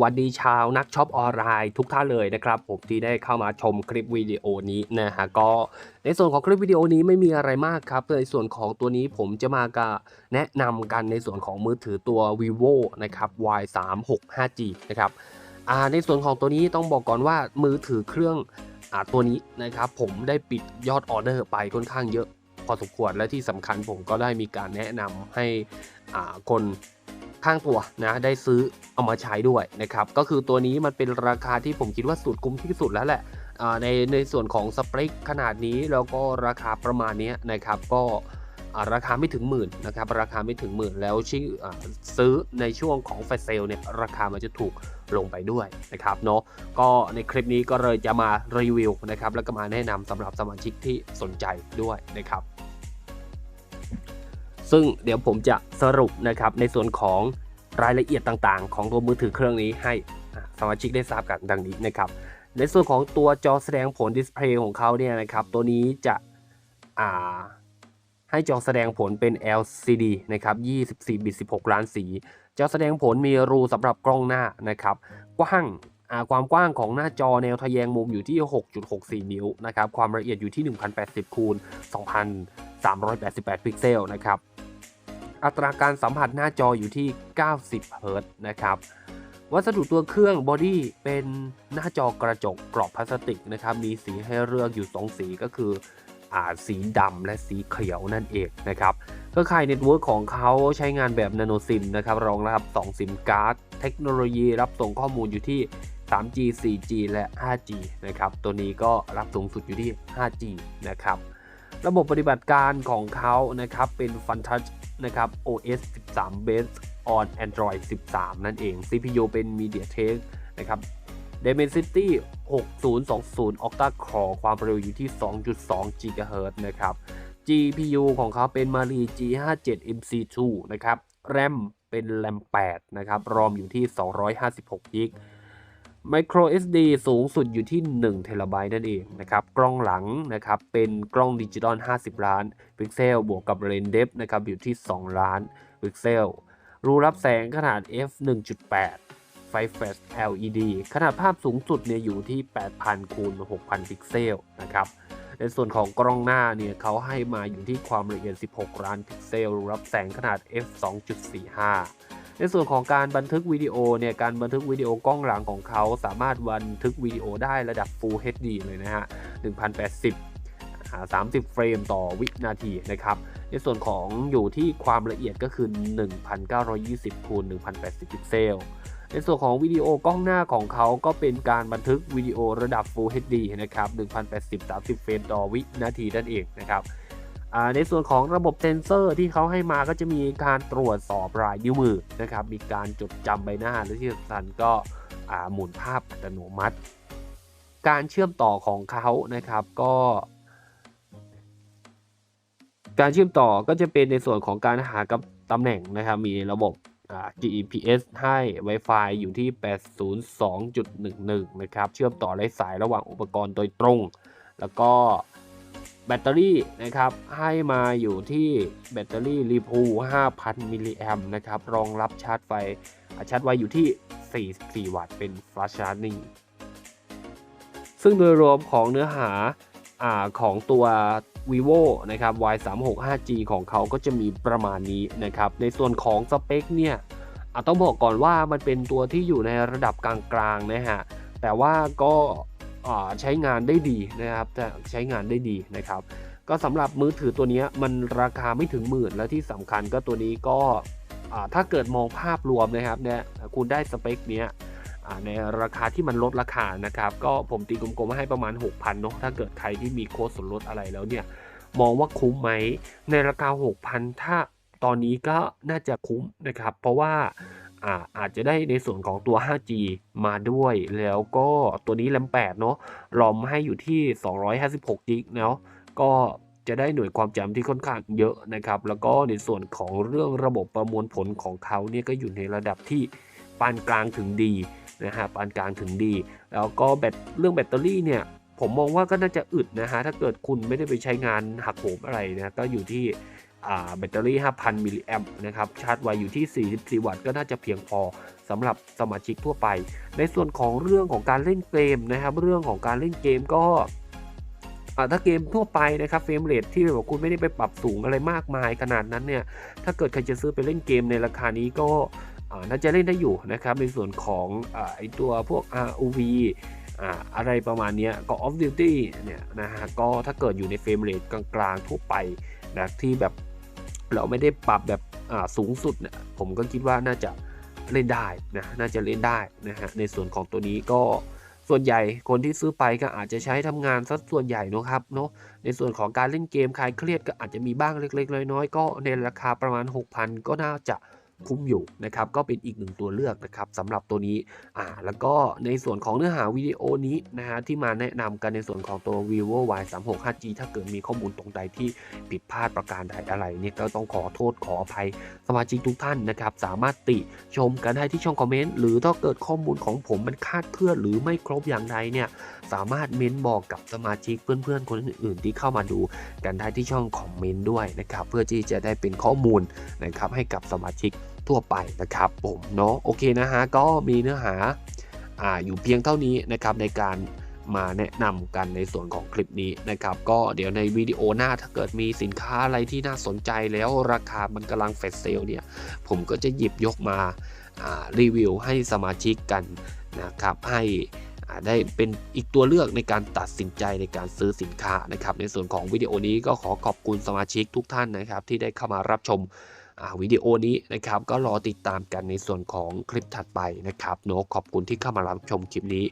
วัสดีชาวนักช็อปออนไลน์ทุกท่านเลยนะครับ ผมที่ได้เข้ามาชมคลิปวิดีโอนี้นะฮะก็ในส่วนของคลิปวิดีโอนี้ไม่มีอะไรมากครับ ในส่วนของตัวนี้ผมจะมากะแนะนำกันในส่วนของมือถือตัว vivo นะครับ y 3 6 5 g นะครับอ่าในส่วนของตัวนี้ต้องบอกก่อนว่ามือถือเครื่องอ่าตัวนี้นะครับ ผมได้ปิดยอดออเดอร์ไปค่อนข้างเยอะพอสมควรและที่สำคัญผมก็ได้มีการแนะนำให้อ่าคน ข้างตัวนะได้ซื้อเอามาใช้ด้วยนะครับก็คือตัวนี้มันเป็นราคาที่ผมคิดว่าสุดคุ้มที่สุดแล้วแหละในในส่วนของสเปคขนาดนี้แล้วก็ราคาประมาณนี้นะครับก็ราคาไม่ถึงหมื่นนะครับราคาไม่ถึงหมื่นแล้วชื่ออาซื้อในช่วงของแฟลเซลเนี่ยราคามันจะถูกลงไปด้วยนะครับเนาะก็ในคลิปนี้ก็เลยจะมารีวิวนะครับแล้วก็มาแนะนำสำหรับสมาชิกที่สนใจด้วยนะครับ ซึ่งเดี๋ยวผมจะสรุปนะครับในส่วนของรายละเอียดต่างๆ ของตัวมือถือเครื่องนี้ให้สมาชิกได้ทราบกันดังนี้นะครับ ในส่วนของตัวจอแสดงผลดิสเพลย์ของเขาเนี่ยนะครับตัวนี้จะให้จอแสดงผลเป็น LCD นะครับ 24 บิต 16 ล้านสี จอแสดงผลมีรูสำหรับกล้องหน้านะครับ กว้างความกว้างของหน้าจอแนวทะแยงมุมอยู่ที่ 6.64 นิ้วนะครับ ความละเอียดอยู่ที่ 1080 คูณ 2,388 พิกเซลนะครับ อัตราการสัมผัสหน้าจออยู่ที่ 90 เฮิรตซ์นะครับ วัสดุตัวเครื่องบอดี้เป็นหน้าจอกระจกกรอบพลาสติกนะครับ มีสีให้เลือกอยู่ 2 สีก็คืออ่าสีดำและสีเขียวนั่นเองนะครับเครือข่ายเน็ตเวิร์กของเขาใช้งานแบบนาโนซิมนะครับ รองรับ 2 ซิมการ์ด เทคโนโลยีรับส่งข้อมูลอยู่ที่ 3G 4G และ 5G นะครับ ตัวนี้ก็รับสูงสุดอยู่ที่ 5G นะครับ ระบบปฏิบัติการของเขานะครับ เป็น FunTouch นะครับ OS 13 based on Android 13 นั่นเอง CPU เป็น MediaTek นะครับ Dimensity 6020 Octa Core ความเร็วอยู่ที่ 2.2 GHz นะครับ GPU ของเขาเป็น Mali G57 MC2 นะครับ RAM เป็น RAM 8 นะครับ ROM อยู่ที่ 256 GB Micro SD สูงสุดอยู่ที่1 t b นั่นเองนะครับ กล้องหลังนะครับ เป็นกล้องดิจิตอล 50 ล้าน พิกเซล บวกกับเลนส์เดฟนะครับ อยู่ที่ 2 ล้าน พิกเซล รูรับแสงขนาด f 1.8 ไฟแฟลช LED ขนาดภาพสูงสุดเนี่ยอยู่ที่ 8,000คูณ6,000 พิกเซลนะครับ ในส่วนของกล้องหน้าเนี่ยเขาให้มาอยู่ที่ความละเอียด 16 ล้านพิกเซลรับแสงขนาด f 2.45 ในส่วนของการบันทึกวิดีโอเนี่ยการบันทึกวิดีโอกล้องหลังของเขาสามารถบันทึกวิดีโอได้ระดับ Full HD เลยนะฮะ 1080 30 เฟรมต่อวินาทีนะครับ ในส่วนของอยู่ที่ความละเอียดก็คือ 1920คูณ1080 พิกเซล ในส่วนของวิดีโอกล้องหน้าของเขาก็เป็นการบันทึกวิดีโอระดับ Full HD นะครับ 1080 30 เฟรมต่อวินาทีนั่นเองนะครับ ในส่วนของระบบเซนเซอร์ที่เขาให้มาก็จะมีการตรวจสอบลายนิ้วมือนะครับมีการจดจำใบหน้าและที่สำคัญก็หมุนภาพอัตโนมัติ การเชื่อมต่อของเขานะครับก็การเชื่อมต่อก็จะเป็นในส่วนของการหากับตำแหน่งนะครับ มีระบบ GPS ให้ Wi-Fi อยู่ที่ 802.11 นะครับ เชื่อมต่อไร้สายระหว่างอุปกรณ์โดยตรง แล้วก็ แบตเตอรี่นะครับให้มาอยู่ที่แบตเตอรี่รีพู5,000 มิลลิแอมนะครับ รองรับชาร์จไฟชาร์จไวอยู่ที่ 44 วัตต์เป็น fast charging ซึ่งโดยรวมของเนื้อหาอาของตัว vivo นะครับ y 3 6 5 g ของเขาก็จะมีประมาณนี้นะครับ ในส่วนของสเปคเนี่ยต้องบอกก่อนว่ามันเป็นตัวที่อยู่ในระดับกลางๆนะฮะ แต่ว่าก็ ใช้งานได้ดีนะครับใช้งานได้ดีนะครับ ก็สำหรับมือถือตัวนี้มันราคาไม่ถึงหมื่นและที่สำคัญก็ตัวนี้ก็ถ้าเกิดมองภาพรวมนะครับเนี่ยคุณได้สเปคเนี้ยในราคาที่มันลดราคานะครับ ก็ผมตีกลมๆให้ประมาณ 6,000เนาะถ้าเกิดใครที่มีโค้ดส่วนลดอะไรแล้วเนี่ยมองว่าคุ้มไหมในราคา 6,000 ถ้าตอนนี้ก็น่าจะคุ้มนะครับ เพราะว่า อาอาจจะได้ในส่วนของตัว 5G มาด้วย แล้วก็ตัวนี้แรม8เนาะรอมให้อยู่ที่ 256จิกเนาะก็จะได้หน่วยความจำที่ค่อนข้างเยอะนะครับ แล้วก็ในส่วนของเรื่องระบบประมวลผลของเขาเนี่ยก็อยู่ในระดับที่ปานกลางถึงดีนะฮะปานกลางถึงดี แล้วก็แบตเรื่องแบตเตอรี่เนี่ยผมมองว่าก็น่าจะอึดนะฮะถ้าเกิดคุณไม่ได้ไปใช้งานหักโหมอะไรนะก็อยู่ที่ แบตเตอรี่ 5,000 มิลลิแอมป์นะครับ ชาร์จไวอยู่ที่ 44 วัตต์ก็น่าจะเพียงพอสำหรับสมาชิกทั่วไป ในส่วนของเรื่องของการเล่นเกมนะครับ เรื่องของการเล่นเกมก็ถ้าเกมทั่วไปนะครับเฟรมเรทที่แบบคุณไม่ได้ไปปรับสูงอะไรมากมายขนาดนั้นเนี่ย ถ้าเกิดใครจะซื้อไปเล่นเกมในราคานี้ก็น่าจะเล่นได้อยู่นะครับ ในส่วนของอไอตัวพวก ROV อะไรประมาณนี้ก็ Off Duty เนี่ยนะฮะก็ถ้าเกิดอยู่ในเฟรมเรทกลางๆทั่วไปนะที่แบบ เราไม่ได้ปรับแบบสูงสุดเนี่ยผมก็คิดว่าน่าจะเล่นได้นะน่าจะเล่นได้นะฮะในส่วนของตัวนี้ก็ส่วนใหญ่คนที่ซื้อไปก็อาจจะใช้ทำงานสัดส่วนใหญ่เนะครับเนาะในส่วนของการเล่นเกมคลายเครียดก็อาจจะมีบ้างเล็กๆน้อยๆก็ในราคาประมาณ 6,000 ก็น่าจะ คุ้มอยู่นะครับก็เป็นอีกหนึ่งตัวเลือกนะครับสำหรับตัวนี้อ่าแล้วก็ในส่วนของเนื้อหาวิดีโอนี้นะฮะที่มาแนะนำกันในส่วนของตัว vivo y 3 6 5 g ถ้าเกิดมีข้อมูลตรงใดที่ผิดพลาดประการใดอะไรเนี่ยก็ต้องขอโทษขออภัยสมาชิกทุกท่านนะครับสามารถติชมกันได้ที่ช่องคอมเมนต์หรือถ้าเกิดข้อมูลของผมมันคาดเคลื่อนหรือไม่ครบอย่างใดเนี่ยสามารถเม้นบอกกับสมาชิกเพื่อนๆคนอื่นๆที่เข้ามาดูกันได้ที่ช่องคอมเมนต์ด้วยนะครับเพื่อที่จะได้เป็นข้อมูลนะครับให้กับสมาชิก ทั่วไปนะครับผมเนาะโอเคนะฮะก็มีเนื้อหาอ่าอยู่เพียงเท่านี้นะครับในการมาแนะนำกันในส่วนของคลิปนี้นะครับ ก็เดี๋ยวในวิดีโอหน้าถ้าเกิดมีสินค้าอะไรที่น่าสนใจแล้วราคามันกำลังแฟชเซลเนี่ย ผมก็จะหยิบยกมาารีวิวให้สมาชิกกันนะครับ ให้ได้เป็นอีกตัวเลือกในการตัดสินใจในการซื้อสินค้านะครับ ในส่วนของวิดีโอนี้ก็ขอขอบคุณสมาชิกทุกท่านนะครับ ที่ได้เข้ามารับชม วิดีโอนี้นะครับก็รอติดตามกันในส่วนของคลิปถัดไปนะครับเนอะขอบคุณที่เข้ามารับชมคลิปนี้